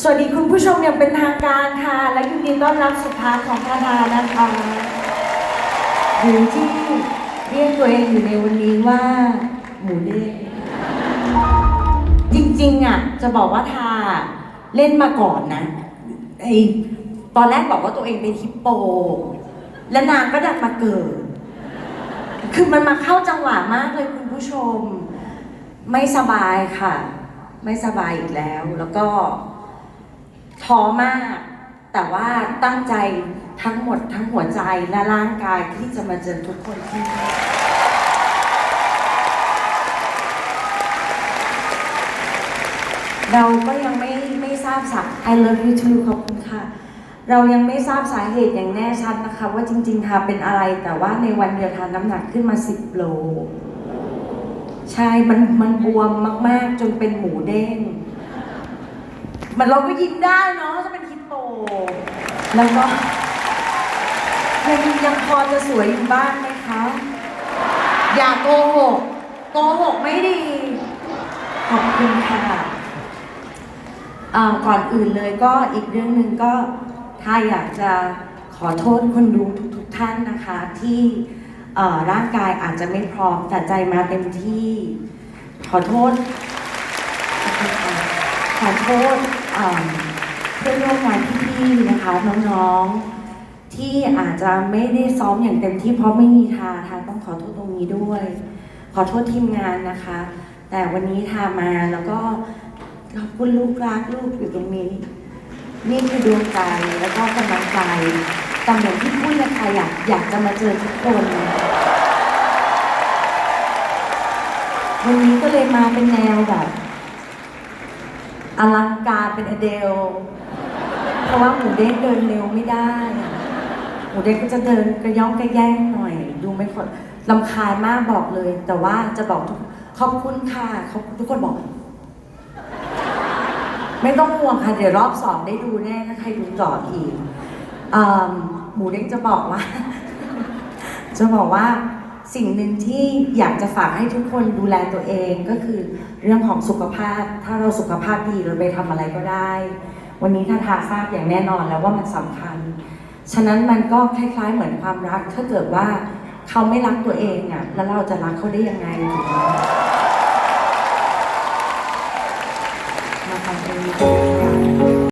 สวัสดีคุณผู้ชมอย่างเป็นทางการค่ะ และยินดีต้อนรับสุภาของธาดานะคะหรือที่เรียกตัวเองอยู่ในวันนี้ว่า หมูเด้งจริงๆอะจะบอกว่าทาเล่นมาก่อนนะไอตอนแรกบอกว่าตัวเองเป็นฮิปโป และนางก็ดันมาเกิด คือมันมาเข้าจังหวะมากเลยคุณผู้ชม ไม่สบายค่ะ ไม่สบายอีกแล้ว แล้วก็ท้อมาก แต่ว่าตั้งใจทั้งหมดทั้งหัวใจและร่างกายที่จะมาเจอทุกคนที่เราก็ยังไม่ไม่ทราบสา I love you too ขอบคุณค่ะ เรายังไม่ทราบสาเหตุอย่างแน่ชัดนะคะ ว่าจริงๆทาเป็นอะไรแต่ว่าในวันเดียวทานน้ำหนักขึ้นมา 10 โล ใช่มันมันบวมมาก ๆ จนเป็นหมูเด้ง มันเราก็ยิ้มได้เนาะถ้าเป็นฮิปโปแล้วก็ยังยังพอจะสวยอยู่บ้างไหมคะ อย่าโกหก โกหกไม่ดี ขอบคุณค่ะก่อนอื่นเลยก็อีกเรื่องหนึ่งก็ถ้าอยากจะขอโทษคนดูทุก ๆ ท่านนะคะที่ ร่างกายอาจจะไม่พร้อมแต่ใจมาเต็มที่ ขอโทษ ขอโทษเพื่อนร่วมงานพี่ๆนะคะน้องๆ ที่อาจจะไม่ได้ซ้อมอย่างเต็มที่เพราะไม่มีทาทาต้องขอโทษตรงนี้ด้วย ขอโทษทีมงานนะคะ แต่วันนี้ทามาแล้วก็ขอบคุณลูกรักลูกอยู่ตรงนี้ นี่คือดวงใจแล้วก็กำลังใจ แต่เหมือนที่พูดนะคะอยากอยากจะมาเจอทุกคน วันนี้ก็เลยมาเป็นแนวแบบอลังการเป็นอเดล เพราะว่าหมูเด้งเดินเร็วไม่ได้ หมูเด้งก็จะเดินกระย่องกระแย่งหน่อย ดูไม่ค่อยลำคาญมากบอกเลย แต่ว่าจะบอกทุกขอบคุณค่ะขอบทุกคนบอก ไม่ต้องห่วงค่ะ เดี๋ยวรอบสองได้ดูแน่ถ้าใครดูต่ออีกอ หมูเด้งจะบอกว่า จะบอกว่าสิ่งหนึ่งที่อยากจะฝากให้ทุกคนดูแลตัวเองก็คือเรื่องของสุขภาพ ถ้าเราสุขภาพดีเราไปทำอะไรก็ได้ วันนี้ถ้าทาทราบอย่างแน่นอนแล้วว่ามันสำคัญ ฉะนั้นมันก็คล้ายๆเหมือนความรัก ถ้าเกิดว่าเขาไม่รักตัวเองอะแล้วเราจะรักเขาได้ยังไงถูกไหมมาฟังเพลงนี้กัน